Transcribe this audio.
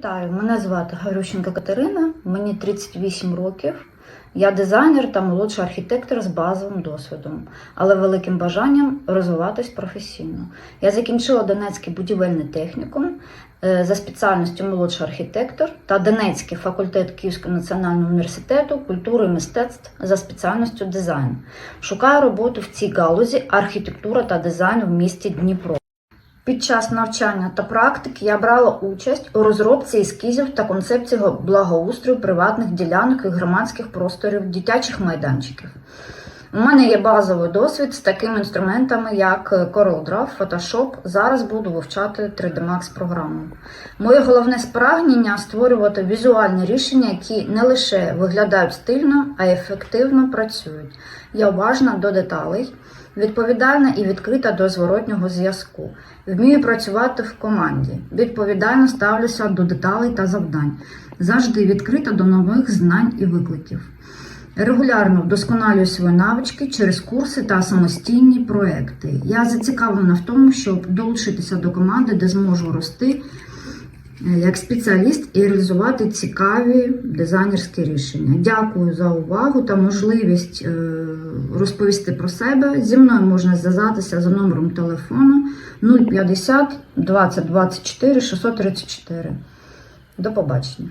Вітаю, мене звати Гарющенко Катерина, мені 38 років. Я дизайнер та молодший архітектор з базовим досвідом, але великим бажанням розвиватись професійно. Я закінчила Донецький будівельний технікум е, за спеціальністю молодший архітектор та Донецький факультет Київського національного університету культури і мистецтв за спеціальністю дизайн. Шукаю роботу в цій галузі архітектура та дизайн в місті Дніпро. Під час навчання та практики я брала участь у розробці ескізів та концепції благоустрою приватних ділянок і громадських просторів дитячих майданчиків. У мене є базовий досвід з такими інструментами, як CorelDRAW, Photoshop. Зараз буду вивчати 3D Max програму. Моє головне спрагнення створювати візуальні рішення, які не лише виглядають стильно, а й ефективно працюють. Я уважна до деталей, відповідальна і відкрита до зворотнього зв'язку. Вмію працювати в команді, відповідально ставлюся до деталей та завдань, завжди відкрита до нових знань і викликів. Регулярно вдосконалюю свої навички через курси та самостійні проекти. Я зацікавлена в тому, щоб долучитися до команди, де зможу рости е, як спеціаліст і реалізувати цікаві дизайнерські рішення. Дякую за увагу та можливість е, розповісти про себе. Зі мною можна зв'язатися за номером телефону 050 20 24 634. До побачення.